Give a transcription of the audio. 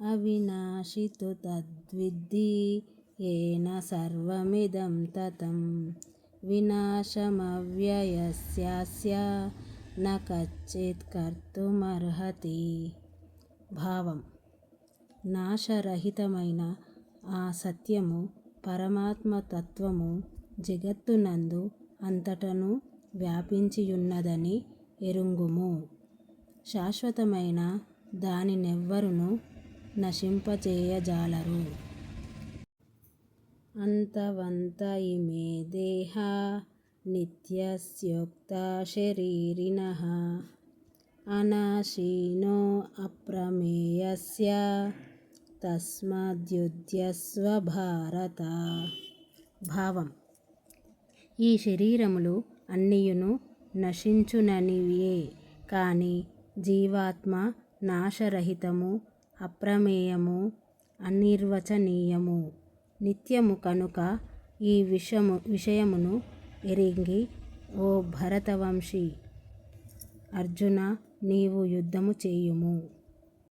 అవినాశితు తద్విద్ధి ఏన సర్వమిదం తతం. వినాశమవ్యయస్యాస్య న కశ్చిత్ కర్తుమర్హతి. భావం. నాశరహితమైన ఆ సత్యము పరమాత్మతత్వము జగత్తునందు అంతటను వ్యాపించియున్నదని ఎరుంగుము. శాశ్వతమైన దానినెవ్వరును నశింపచేయజాలరు. అంతవంత ఇమే దేహ నిత్యస్యోక్త శరీరిన అనాశీనో అప్రమేయస్య తస్మాద్యుధ్యస్వ భారత భావం. ఈ శరీరములు అన్నియును నశించుననివే కానీ జీవాత్మ నాశరహితము అప్రమేయము అనిర్వచనీయము. నిత్యము కనుక ఈ విషము విషయమును ఎరిగి ఓ భరతవంశీ! అర్జున నీవు యుద్ధము చేయుము.